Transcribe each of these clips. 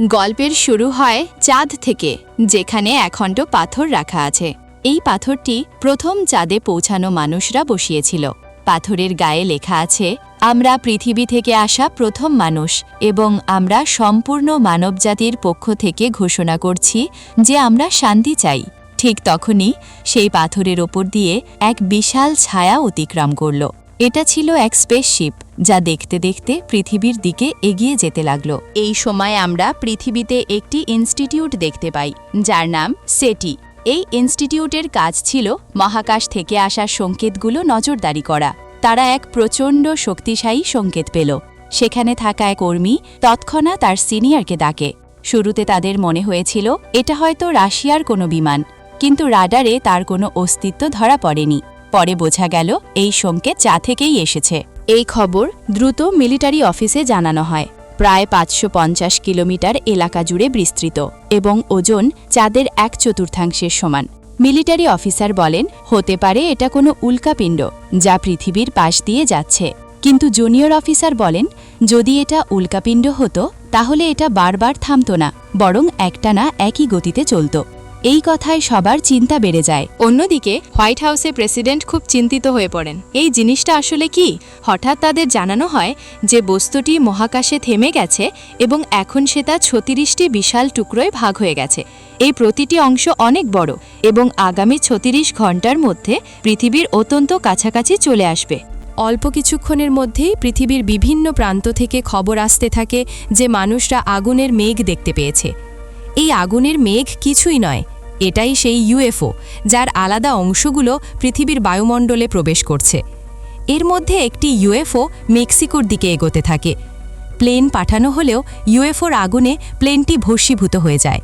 গল্পের শুরু হয় চাঁদ থেকে, যেখানে একখণ্ড পাথর রাখা আছে। এই পাথরটি প্রথম চাঁদে পৌঁছানো মানুষরা বসিয়েছিল। পাথরের গায়ে লেখা আছে, আমরা পৃথিবী থেকে আসা প্রথম মানুষ এবং আমরা সম্পূর্ণ মানবজাতির পক্ষ থেকে ঘোষণা করছি যে আমরা শান্তি চাই। ঠিক তখনই সেই পাথরের ওপর দিয়ে এক বিশাল ছায়া অতিক্রম করল। এটা ছিল এক স্পেসশিপ যা দেখতে দেখতে পৃথিবীর দিকে এগিয়ে যেতে লাগল। এই সময় আমরা পৃথিবীতে একটি ইনস্টিটিউট দেখতে পাই, যার নাম সেটি। এই ইনস্টিটিউটের কাজ ছিল মহাকাশ থেকে আসা সংকেতগুলো নজরদারি করা। তারা এক প্রচণ্ড শক্তিশালী সংকেত পেল। সেখানে থাকা এক কর্মী তৎক্ষণাৎ তার সিনিয়রকে ডাকে। শুরুতে তাদের মনে হয়েছিল, এটা হয়তো রাশিয়ার কোনো বিমান, কিন্তু রাডারে তার কোনো অস্তিত্ব ধরা পড়েনি। পরে বোঝা গেল, এই সংকেত চা থেকেই এসেছে। এই খবর দ্রুত মিলিটারি অফিসে জানানো হয়। প্রায় পাঁচশো পঞ্চাশ কিলোমিটার এলাকা জুড়ে বিস্তৃত এবং ওজন চাঁদের এক চতুর্থাংশের সমান। মিলিটারি অফিসার বলেন, হতে পারে এটা কোনো উল্কাপিণ্ড যা পৃথিবীর পাশ দিয়ে যাচ্ছে। কিন্তু জুনিয়র অফিসার বলেন, যদি এটা উল্কাপিণ্ড হতো, তাহলে এটা বারবার থামত না, বরং একটানা একই গতিতে চলত। এই কথায় সবার চিন্তা বেড়ে যায়। অন্যদিকে, হোয়াইট হাউসে প্রেসিডেন্ট খুব চিন্তিত হয়ে পড়েন। এই জিনিসটা আসলে কি? হঠাৎ তাদের জানানো হয় যে বস্তুটি মহাকাশে থেমে গেছে এবং এখন সে তা ছত্রিশটি বিশাল টুকরোয় ভাগ হয়ে গেছে। এই প্রতিটি অংশ অনেক বড় এবং আগামী ছত্রিশ ঘণ্টার মধ্যে পৃথিবীর অত্যন্ত কাছাকাছি চলে আসবে। অল্প কিছুক্ষণের মধ্যেই পৃথিবীর বিভিন্ন প্রান্ত থেকে খবর আসতে থাকে যে মানুষরা আগুনের মেঘ দেখতে পেয়েছে। এই আগুনের মেঘ কিছুই নয় এটাই সেই ইউএফও যার আলাদা অংশগুলো পৃথিবীর বায়ুমণ্ডলে প্রবেশ করছে। এর মধ্যে একটি ইউএফও মেক্সিকোর দিকে এগোতে থাকে। প্লেন পাঠানো হলেও ইউএফওর আগুনে প্লেনটি ভস্মীভূত হয়ে যায়।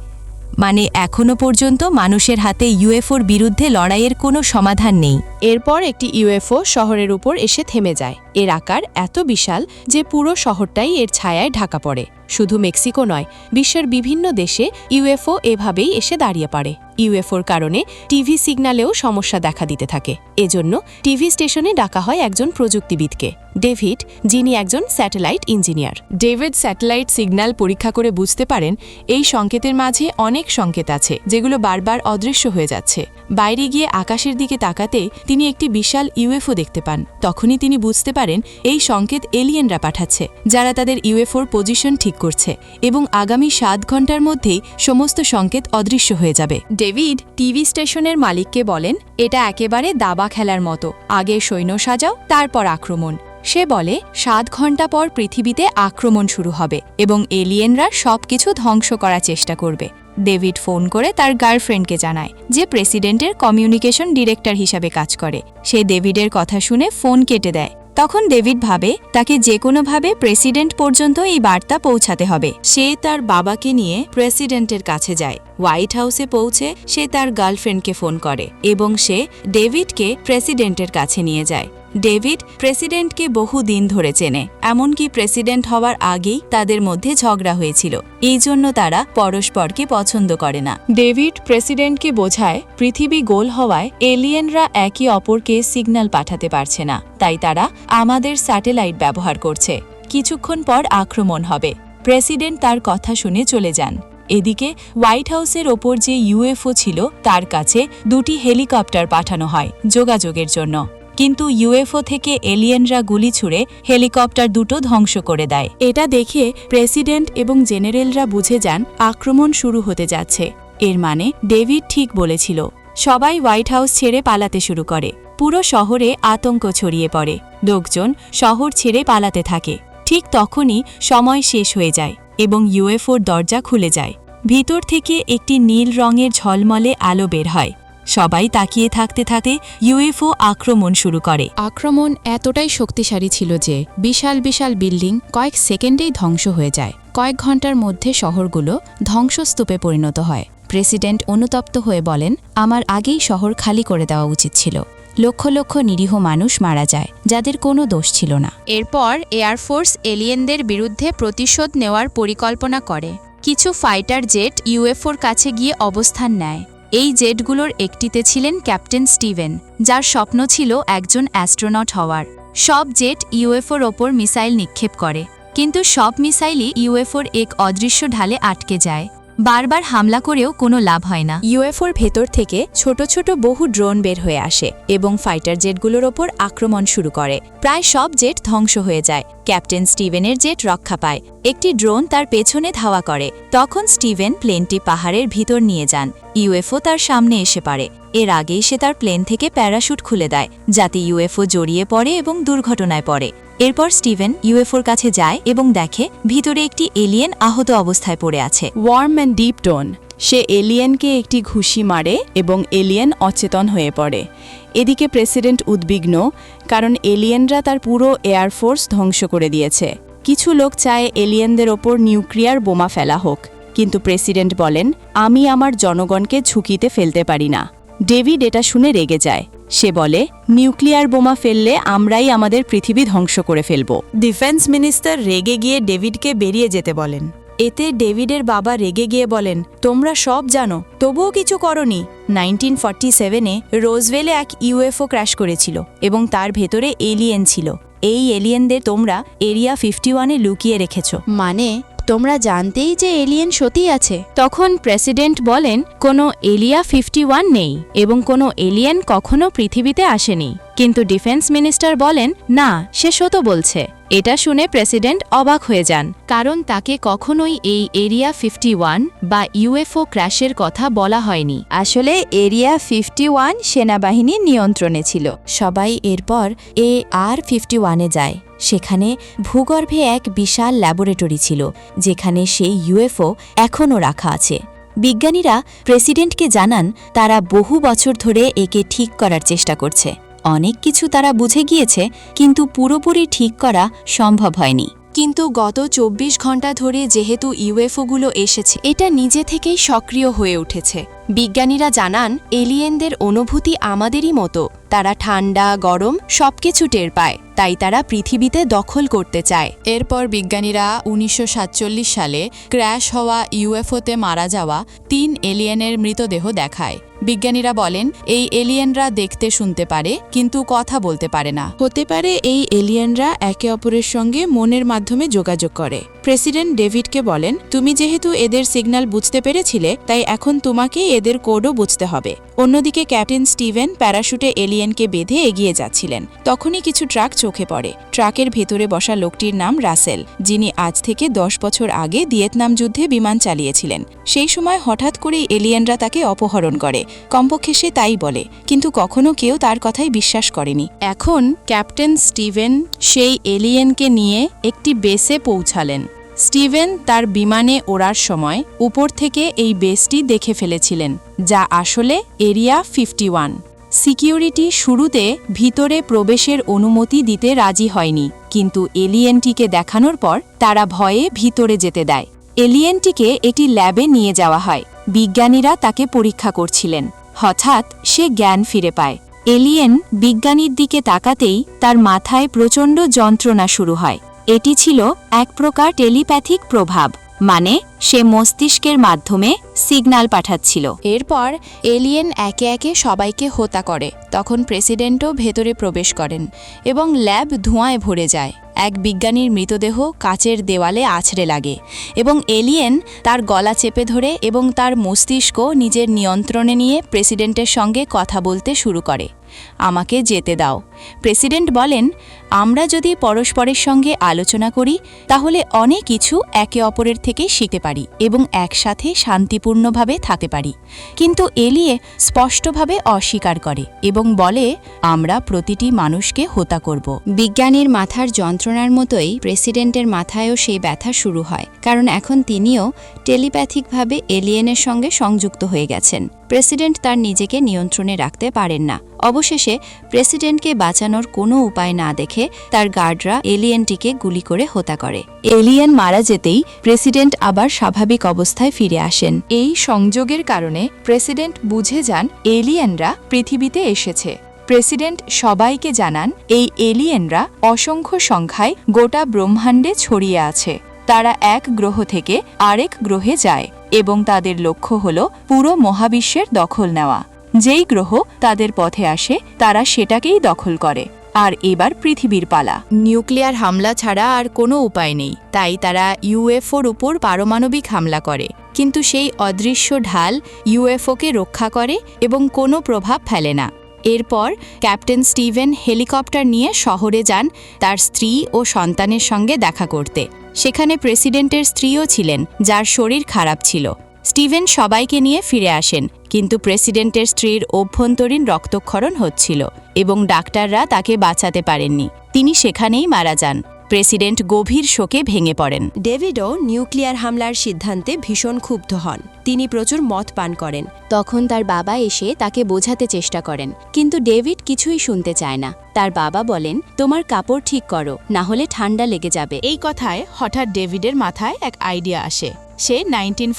মানে এখনও পর্যন্ত মানুষের হাতে ইউএফওর বিরুদ্ধে লড়াইয়ের কোনো সমাধান নেই। এরপর একটি ইউএফও শহরের উপর এসে থেমে যায়। এর আকার এত বিশাল যে পুরো শহরটাই এর ছায়ায় ঢাকা পড়ে। শুধু মেক্সিকো নয়, বিশ্বের বিভিন্ন দেশে ইউএফও এভাবেই এসে দাঁড়িয়ে পড়ে। ইউএফওর কারণে টিভি সিগন্যালেও সমস্যা দেখা দিতে থাকে। এজন্য টিভি স্টেশনে ডাকা হয় একজন প্রযুক্তিবিদকে, ডেভিড, যিনি একজন satellite engineer. David satellite signal পরীক্ষা করে বুঝতে পারেন, এই সংকেতের মাঝে অনেক সংকেত আছে, যেগুলো বারবার অদৃশ্য হয়ে যাচ্ছে। বাইরে গিয়ে আকাশের দিকে তাকাতে তিনি একটি বিশাল ইউএফও দেখতে পান। তখনই তিনি বুঝতে পারেন, এই সংকেত এলিয়েনরা পাঠাচ্ছে, যারা তাদের ইউএফওর পজিশন ঠিক করছে এবং আগামী সাত ঘণ্টার মধ্যেই সমস্ত সংকেত অদৃশ্য হয়ে যাবে। ডেভিড টিভি স্টেশনের মালিককে বলেন, এটা একেবারে দাবা খেলার মতো। আগে সৈন্য সাজাও, তারপর আক্রমণ। সে বলে, সাত ঘণ্টা পর পৃথিবীতে আক্রমণ শুরু হবে এবং এলিয়েনরা সবকিছু ধ্বংস করার চেষ্টা করবে। ডেভিড ফোন করে তার গার্লফ্রেন্ডকে জানায় যে প্রেসিডেন্টের কমিউনিকেশন ডিরেক্টর হিসাবে কাজ করে। সে ডেভিডের কথা শুনে ফোন কেটে দেয়। তখন ডেভিড ভাবে তাকে যে কোনোভাবে প্রেসিডেন্ট পর্যন্ত এই বার্তা পৌঁছাতে হবে। সে তার বাবাকে নিয়ে প্রেসিডেন্টের কাছে যায়। হোয়াইট হাউসে পৌঁছে সে তার গার্লফ্রেন্ডকে ফোন করে এবং সে ডেভিডকে প্রেসিডেন্টের কাছে নিয়ে যায়। ডেভিড প্রেসিডেন্টকে বহু দিন ধরে চেনে, এমনকি প্রেসিডেন্ট হওয়ার আগেই তাদের মধ্যে ঝগড়া হয়েছিল। এই জন্য তারা পরস্পরকে পছন্দ করে না। ডেভিড প্রেসিডেন্টকে বোঝায়, পৃথিবী গোল হওয়ায় এলিয়েনরা একে অপরকে সিগন্যাল পাঠাতে পারছে না। তাই তারা আমাদের স্যাটেলাইট ব্যবহার করছে। কিছুক্ষণ পর আক্রমণ হবে। প্রেসিডেন্ট তার কথা শুনে চলে যান। এদিকে হোয়াইট হাউসের ওপর যে ইউএফও ছিল, তার কাছে দুটি হেলিকপ্টার পাঠানো হয় যোগাযোগের জন্য। কিন্তু ইউএফও থেকে এলিয়েনরা গুলি ছুড়ে হেলিকপ্টার দুটো ধ্বংস করে দেয়। এটা দেখে প্রেসিডেন্ট এবং জেনারেলরা বুঝে যান আক্রমণ শুরু হতে যাচ্ছে। এর মানে ডেভিড ঠিক বলেছিল, সবাই হোয়াইট হাউস ছেড়ে পালাতে শুরু করে। পুরো শহরে আতঙ্ক ছড়িয়ে পড়ে। লোকজন শহর ছেড়ে পালাতে থাকে। ঠিক তখনই সময় শেষ হয়ে যায় এবং ইউএফওর দরজা খুলে যায়। ভিতর থেকে একটি নীল রঙের ঝলমলে আলো বের হয়। সবাই তাকিয়ে থাকতে থাকতে ইউএফও আক্রমণ শুরু করে। আক্রমণ এতটাই শক্তিশালী ছিল যে বিশাল বিশাল বিল্ডিং কয়েক সেকেন্ডেই ধ্বংস হয়ে যায়। কয়েক ঘণ্টার মধ্যে শহরগুলো ধ্বংসস্তূপে পরিণত হয়। প্রেসিডেন্ট অনুতপ্ত হয়ে বলেন, আমার আগেই শহর খালি করে দেওয়া উচিত ছিল। লক্ষ লক্ষ নিরীহ মানুষ মারা যায়, যাদের কোনো দোষ ছিল না। এরপর এয়ারফোর্স এলিয়েনদের বিরুদ্ধে প্রতিশোধ নেওয়ার পরিকল্পনা করে। কিছু ফাইটার জেট ইউএফওর কাছে গিয়ে অবস্থান নেয়। এই জেটগুলোর একটিতে ছিলেন ক্যাপ্টেন স্টিভেন, যার স্বপ্ন ছিল একজন অ্যাস্ট্রোনট হওয়ার। সব জেট ইউএফওর ওপর মিসাইল নিক্ষেপ করে, কিন্তু সব মিসাইলই ইউএফওর এক অদৃশ্য ঢালে আটকে যায়। বারবার হামলা করেও কোনো লাভ হয় না। ইউএফওর ভেতর থেকে ছোট ছোট বহু ড্রোন বের হয়ে আসে এবং ফাইটার জেটগুলোর ওপর আক্রমণ শুরু করে। প্রায় সব জেট ধ্বংস হয়ে যায়। ক্যাপ্টেন স্টিভেনের জেট রক্ষা পায়। একটি ড্রোন তার পেছনে ধাওয়া করে। তখন স্টিভেন প্লেনটি পাহাড়ের ভিতর নিয়ে যান। ইউএফও তার সামনে এসে পারে এর আগেই সে তার প্লেন থেকে প্যারাশুট খুলে দেয়, যাতে ইউএফও জড়িয়ে পড়ে এবং দুর্ঘটনায় পড়ে। এরপর স্টিভেন ইউএফওর কাছে যায় এবং দেখে ভিতরে একটি এলিয়েন আহত অবস্থায় পড়ে আছে। ওয়ার্ম অ্যান্ড ডিপ টোন সে এলিয়েনকে একটি ঘুষি মারে এবং এলিয়েন অচেতন হয়ে পড়ে। এদিকে প্রেসিডেন্ট উদ্বিগ্ন, কারণ এলিয়েনরা তার পুরো এয়ারফোর্স ধ্বংস করে দিয়েছে। কিছু লোক চায় এলিয়েনদের ওপর নিউক্লিয়ার বোমা ফেলা হোক, কিন্তু প্রেসিডেন্ট বলেন, আমি আমার জনগণকে ঝুঁকিতে ফেলতে পারি না। ডেভিড এটা শুনে রেগে যায়। সে বলে নিউক্লিয়ার বোমা ফেললে আমরাই আমাদের পৃথিবী ধ্বংস করে ফেলব। ডিফেন্স মিনিস্টার রেগে গিয়ে ডেভিডকে বেরিয়ে যেতে বলেন। এতে ডেভিডের বাবা রেগে গিয়ে বলেন তোমরা সব জানো তবুও কিছু করনি। নাইনটিন ফর্টি সেভেনে রোজওয়েলে এক ইউএফও ক্র্যাশ করেছিল এবং তার ভেতরে এলিয়েন ছিল। এই এলিয়েনদের তোমরা এরিয়া ফিফটি ওয়ানে লুকিয়ে রেখেছ। মানে তোমরা জানতেই যে এলিয়েন সতী আছে। তখন প্রেসিডেন্ট বলেন, কোনো এলিয়া ফিফটি নেই এবং কোনো এলিয়েন কখনো পৃথিবীতে আসেনি। কিন্তু ডিফেন্স মিনিস্টার বলেন, না, সে সত বলছে। এটা শুনে প্রেসিডেন্ট অবাক হয়ে যান। কারণ তাকে কখনোই এই এরিয়া ফিফটি বা ইউএফও ক্র্যাশের কথা বলা হয়নি। আসলে এরিয়া ফিফটি সেনাবাহিনীর নিয়ন্ত্রণে ছিল। সবাই এরপর এ আর ফিফটি ওয়ানে যায়। সেখানে ভূগর্ভে এক বিশাল ল্যাবরেটরি ছিল, যেখানে সেই ইউএফও এখনও রাখা আছে। বিজ্ঞানীরা প্রেসিডেন্টকে জানান, তারা বহু বছর ধরে একে ঠিক করার চেষ্টা করছে। অনেক কিছু তারা বুঝে গিয়েছে, কিন্তু পুরোপুরি ঠিক করা সম্ভব হয়নি। কিন্তু গত চব্বিশ ঘণ্টা ধরে যেহেতু ইউএফওগুলো এসেছে, এটা নিজে থেকেই সক্রিয় হয়ে উঠেছে। বিজ্ঞানীরা জানান, এলিয়েনদের অনুভূতি আমাদেরই মতো। তারা ঠান্ডা, গরম, সবকিছু টের পায়। তাই তারা পৃথিবীতে দখল করতে চায়। এরপর বিজ্ঞানীরা উনিশশো সাতচল্লিশ সালে ক্র্যাশ হওয়া ইউএফওতে মারা যাওয়া তিন এলিয়েনের মৃতদেহ দেখায়। বিজ্ঞানীরা বলেন, এই এলিয়েনরা দেখতে শুনতে পারে, কিন্তু কথা বলতে পারে না। হতে পারে এই এলিয়েনরা একে অপরের সঙ্গে মনের মাধ্যমে যোগাযোগ করে। প্রেসিডেন্ট ডেভিডকে বলেন, তুমি যেহেতু এদের সিগন্যাল বুঝতে পেরেছিলে, তাই এখন তোমাকে এদের কোডও বুঝতে হবে। অন্যদিকে ক্যাপ্টেন স্টিভেন প্যারাশুটে এলিয়েনকে বেঁধে এগিয়ে যাচ্ছিলেন। তখনই কিছু ট্রাক চোখে পড়ে। ট্রাকের ভেতরে বসা লোকটির নাম রাসেল, যিনি আজ থেকে দশ বছর আগে ভিয়েতনাম যুদ্ধে বিমান চালিয়েছিলেন। সেই সময় হঠাৎ করেই এলিয়েনরা তাকে অপহরণ করে। কমপক্ষে সে তাই বলে, কিন্তু কখনো কেউ তার কথাই বিশ্বাস করেনি। এখন ক্যাপ্টেন স্টিভেন সেই এলিয়েনকে নিয়ে একটি বেসে পৌঁছালেন। স্টিভেন তার বিমানে ওড়ার সময় উপর থেকে এই বেসটি দেখে ফেলেছিলেন, যা আসলে এরিয়া ফিফটি ওয়ান। সিকিউরিটি শুরুতে ভিতরে প্রবেশের অনুমতি দিতে রাজি হয়নি, কিন্তু এলিয়েনটিকে দেখানোর পর তারা ভয়ে ভিতরে যেতে দেয়। এলিয়েনটিকে এটি ল্যাবে নিয়ে যাওয়া হয়। বিজ্ঞানীরা তাকে পরীক্ষা করছিলেন। হঠাৎ সে জ্ঞান ফিরে পায়। এলিয়েন বিজ্ঞানীর দিকে তাকাতেই তার মাথায় প্রচণ্ড যন্ত্রণা শুরু হয়। এটি ছিল এক প্রকার টেলিপ্যাথিক প্রভাব। মানে সে মস্তিষ্কের মাধ্যমে সিগন্যাল পাঠাচ্ছিল। এরপর এলিয়েন একে একে সবাইকে হত্যা করে। তখন প্রেসিডেন্টও ভেতরে প্রবেশ করেন এবং ল্যাব ধোঁয়ায় ভরে যায়। এক বিজ্ঞানীর মৃতদেহ কাচের দেওয়ালে আছড়ে লাগে এবং এলিয়েন তার গলা চেপে ধরে এবং তার মস্তিষ্ক নিজের নিয়ন্ত্রণে নিয়ে প্রেসিডেন্টের সঙ্গে কথা বলতে শুরু করে। আমাকে যেতে দাও। প্রেসিডেন্ট বলেন, আমরা যদি পরস্পরের সঙ্গে আলোচনা করি, তাহলে অনেক কিছু একে অপরের থেকে শিখতে পারি এবং একসাথে শান্তিপূর্ণভাবে থাকতে পারি। কিন্তু এলিয়ে স্পষ্টভাবে অস্বীকার করে এবং বলে, আমরা প্রতিটি মানুষকে হত্যা করব। বিজ্ঞানীর মাথার যন্ত্রণার মতোই প্রেসিডেন্টের মাথায়ও সেই ব্যথা শুরু হয়, কারণ এখন তিনিও টেলিপ্যাথিকভাবে এলিয়েনের সঙ্গে সংযুক্ত হয়ে গেছেন। প্রেসিডেন্ট তার নিজেকে নিয়ন্ত্রণে রাখতে পারেন না। অবশেষে প্রেসিডেন্টকে বাঁচানোর কোনো উপায় না দেখে তার গার্ডরা এলিয়েনটিকে গুলি করে হত্যা করে। এলিয়েন মারা যেতেই প্রেসিডেন্ট আবার স্বাভাবিক অবস্থায় ফিরে আসেন। এই সংযোগের কারণে প্রেসিডেন্ট বুঝে যান এলিয়েনরা পৃথিবীতে এসেছে। প্রেসিডেন্ট সবাইকে জানান, এই এলিয়েনরা অসংখ্য সংখ্যায় গোটা ব্রহ্মাণ্ডে ছড়িয়ে আছে। তারা এক গ্রহ থেকে আরেক গ্রহে যায় এবং তাদের লক্ষ্য হল পুরো মহাবিশ্বের দখল নেওয়া। যেই গ্রহ তাদের পথে আসে, তারা সেটাকেই দখল করে। আর এবার পৃথিবীর পালা। নিউক্লিয়ার হামলা ছাড়া আর কোনো উপায় নেই। তাই তারা ইউএফওর উপর পারমাণবিক হামলা করে। কিন্তু সেই অদৃশ্য ঢাল ইউএফওকে রক্ষা করে এবং কোনো প্রভাব ফেলে না। এরপর ক্যাপ্টেন স্টিভেন হেলিকপ্টার নিয়ে শহরে যান তার স্ত্রী ও সন্তানের সঙ্গে দেখা করতে। সেখানে প্রেসিডেন্টের স্ত্রীও ছিলেন, যার শরীর খারাপ ছিল। স্টিভেন সবাইকে নিয়ে ফিরে আসেন, কিন্তু প্রেসিডেন্টের স্ত্রীর অভ্যন্তরীণ রক্তক্ষরণ হচ্ছিল এবং ডাক্তাররা তাকে বাঁচাতে পারেননি। তিনি সেখানেই মারা যান। প্রেসিডেন্ট গভীর শোকে ভেঙে পড়েন। ডেভিডও নিউক্লিয়ার হামলার সিদ্ধান্তে ভীষণ ক্ষুব্ধ হন। তিনি প্রচুর মদ পান করেন। তখন তার বাবা এসে তাকে বোঝাতে চেষ্টা করেন। কিন্তু ডেভিড কিছুই শুনতে চায় না। তার বাবা বলেন তোমার কাপড় ঠিক করো না হলে ঠান্ডা লেগে যাবে। এই কথায় হঠাৎ ডেভিডের মাথায় এক আইডিয়া আসে। সে নাইনটিন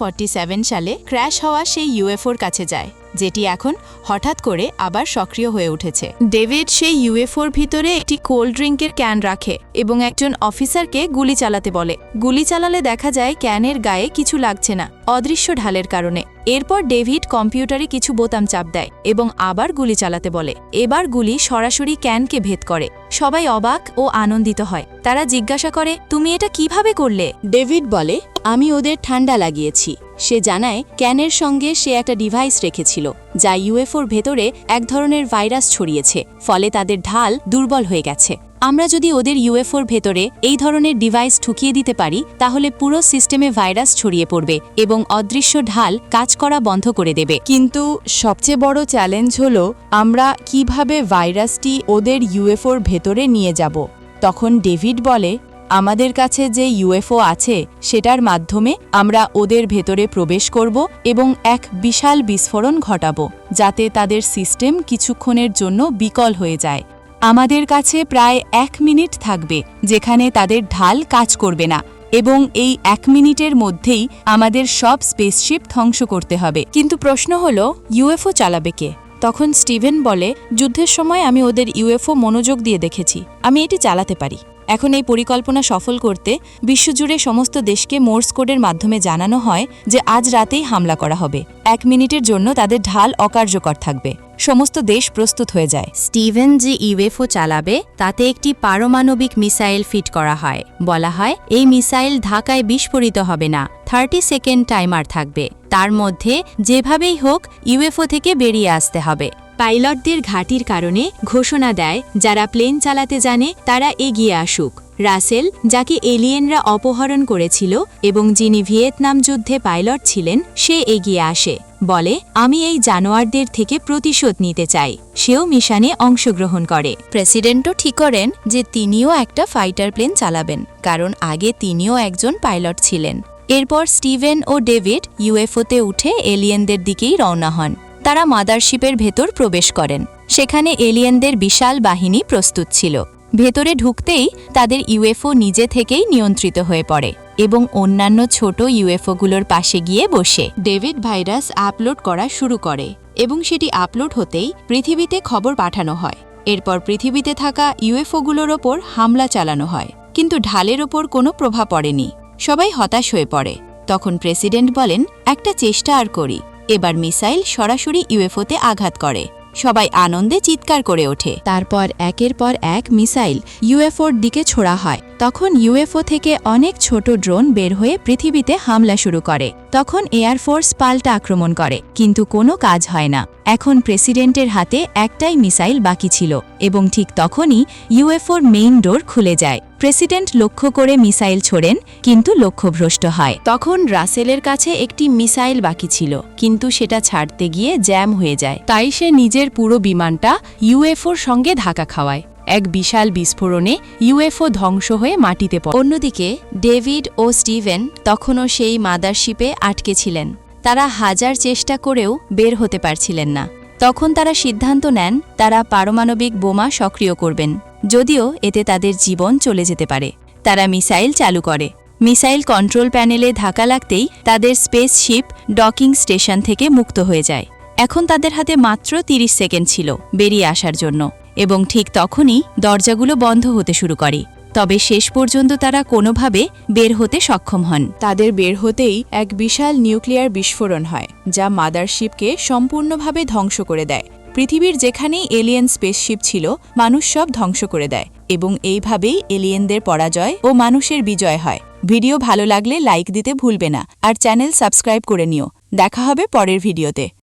সালে ক্র্যাশ হওয়া সেই ইউএফওর কাছে যায়। যেটি এখন হঠাৎ করে আবার সক্রিয় হয়ে উঠেছে। ডেভিড সেই ইউএফওর ভিতরে একটি কোল্ড ড্রিঙ্কের ক্যান রাখে এবং একজন অফিসারকে গুলি চালাতে বলে। গুলি চালালে দেখা যায় ক্যানের গায়ে কিছু লাগছে না, অদৃশ্য ঢালের কারণে। এরপর ডেভিড কম্পিউটারে কিছু বোতাম চাপ দেয় এবং আবার গুলি চালাতে বলে। এবার গুলি সরাসরি ক্যানকে ভেদ করে। সবাই অবাক ও আনন্দিত হয়। তারা জিজ্ঞাসা করে, তুমি এটা কীভাবে করলে? ডেভিড বলে, আমি ওদের ঠান্ডা লাগিয়েছি। সে জানায়, ক্যানের সঙ্গে সে একটা ডিভাইস রেখেছিল, যা ইউএফওর ভেতরে এক ধরনের ভাইরাস ছড়িয়েছে, ফলে তাদের ঢাল দুর্বল হয়ে গেছে। আমরা যদি ওদের ইউএফওর ভেতরে এই ধরনের ডিভাইস ঠুকিয়ে দিতে পারি, তাহলে পুরো সিস্টেমে ভাইরাস ছড়িয়ে পড়বে এবং অদৃশ্য ঢাল কাজ করা বন্ধ করে দেবে। কিন্তু সবচেয়ে বড় চ্যালেঞ্জ হলো, আমরা কীভাবে ভাইরাসটি ওদের ইউএফওর ভেতরে নিয়ে যাব? তখন ডেভিড বলে আমাদের কাছে যে ইউএফও আছে, সেটার মাধ্যমে আমরা ওদের ভেতরে প্রবেশ করব এবং এক বিশাল বিস্ফোরণ ঘটাব, যাতে তাদের সিস্টেম কিছুক্ষণের জন্য বিকল হয়ে যায়। আমাদের কাছে প্রায় এক মিনিট থাকবে, যেখানে তাদের ঢাল কাজ করবে না, এবং এই এক মিনিটের মধ্যেই আমাদের সব স্পেসশিপ ধ্বংস করতে হবে। কিন্তু প্রশ্ন হল, ইউএফও চালাবে কে? তখন স্টিভেন বলে, যুদ্ধের সময় আমি ওদের ইউএফও মনোযোগ দিয়ে দেখেছি। আমি এটি চালাতে পারি। এখন এই পরিকল্পনা সফল করতে বিশ্বজুড়ে সমস্ত দেশকে মোর্স কোডের মাধ্যমে জানানো হয় যে আজ রাতেই হামলা করা হবে। এক মিনিটের জন্য তাদের ঢাল অকার্যকর থাকবে। সমস্ত দেশ প্রস্তুত হয়ে যায়। স্টিভেন যে ইউএফও চালাবে, তাতে একটি পারমাণবিক মিসাইল ফিট করা হয়। বলা হয়, এই মিসাইল ঢাকায় বিস্ফোরিত হবে না, থার্টি সেকেন্ড টাইমার থাকবে। তার মধ্যে যেভাবেই হোক, ইউএফও থেকে বেরিয়ে আসতে হবে। পাইলটদের ঘাটির কারণে ঘোষণা দেয়, যারা প্লেন চালাতে জানে তারা এগিয়ে আসুক। রাসেল, যাকে এলিয়েনরা অপহরণ করেছিল এবং যিনি ভিয়েতনাম যুদ্ধে পাইলট ছিলেন, সে এগিয়ে আসে। বলে, আমি এই জানোয়ারদের থেকে প্রতিশোধ নিতে চাই। সেও মিশনে অংশগ্রহণ করে। প্রেসিডেন্টও ঠিক করেন যে তিনিও একটা ফাইটার প্লেন চালাবেন, কারণ আগে তিনিও একজন পাইলট ছিলেন। এরপর স্টিভেন ও ডেভিড ইউএফওতে উঠে এলিয়েনদের দিকেই রওনা হন। তারা মাদারশিপের ভেতর প্রবেশ করেন। সেখানে এলিয়েনদের বিশাল বাহিনী প্রস্তুত ছিল। ভেতরে ঢুকতেই তাদের ইউএফও নিজে থেকেই নিয়ন্ত্রিত হয়ে পড়ে এবং অন্যান্য ছোট ইউএফওগুলোর পাশে গিয়ে বসে। ডেভিড ভাইরাস আপলোড করা শুরু করে এবং সেটি আপলোড হতেই পৃথিবীতে খবর পাঠানো হয়। এরপর পৃথিবীতে থাকা ইউএফওগুলোর ওপর হামলা চালানো হয়, কিন্তু ঢালের ওপর কোনো প্রভাব পড়েনি। সবাই হতাশ হয়ে পড়ে। তখন প্রেসিডেন্ট বলেন, একটা চেষ্টা আর করি। এবার মিসাইল সরাসরি ইউএফওতে আঘাত করে। সবাই আনন্দে চিৎকার করে ওঠে। তারপর একের পর এক মিসাইল ইউএফওর দিকে ছোড়া হয়। তখন ইউএফও থেকে অনেক ছোট ড্রোন বের হয়ে পৃথিবীতে হামলা শুরু করে। তখন এয়ারফোর্স পাল্টা আক্রমণ করে, কিন্তু কোনো কাজ হয় না। এখন প্রেসিডেন্টের হাতে একটাই মিসাইল বাকি ছিল এবং ঠিক তখনই ইউএফওর মেইন ডোর খুলে যায়। প্রেসিডেন্ট লক্ষ্য করে মিসাইল ছোড়েন, কিন্তু লক্ষ্যভ্রষ্ট হয়। তখন রাসেলের কাছে একটি মিসাইল বাকি ছিল, কিন্তু সেটা ছাড়তে গিয়ে জ্যাম হয়ে যায়। তাই সে নিজের পুরো বিমানটা ইউএফওর সঙ্গে ধাক্কা খাওয়ায়। এক বিশাল বিস্ফোরণে ইউএফও ধ্বংস হয়ে মাটিতে পড়ে। অন্যদিকে, ডেভিড ও স্টিভেন তখনও সেই মাদারশিপে আটকে ছিলেন। তারা হাজার চেষ্টা করেও বের হতে পারছিলেন না। তখন তারা সিদ্ধান্ত নেন, তারা পারমাণবিক বোমা সক্রিয় করবেন। যদিও এতে তাদের জীবন চলে যেতে পারে। তারা মিসাইল চালু করে। মিসাইল কন্ট্রোল প্যানেলে ধাক্কা লাগতেই তাদের স্পেসশিপ ডকিং স্টেশন থেকে মুক্ত হয়ে যায়। এখন তাদের হাতে মাত্র ৩০ সেকেন্ড ছিল বেরিয়ে আসার জন্য এবং ঠিক তখনই দরজাগুলো বন্ধ হতে শুরু করে। তবে শেষ পর্যন্ত তারা কোনোভাবে বের হতে সক্ষম হন। তাদের বের হতেই এক বিশাল নিউক্লিয়ার বিস্ফোরণ হয়, যা মাদারশিপকে সম্পূর্ণভাবে ধ্বংস করে দেয়। পৃথিবীর যেখানেই এলিয়েন স্পেসশিপ ছিল, মানুষ সব ধ্বংস করে দেয় এবং এইভাবেই এলিয়েনদের পরাজয় ও মানুষের বিজয় হয়। ভিডিও ভালো লাগলে লাইক দিতে ভুলবে না, আর চ্যানেল সাবস্ক্রাইব করে নিও। দেখা হবে পরের ভিডিওতে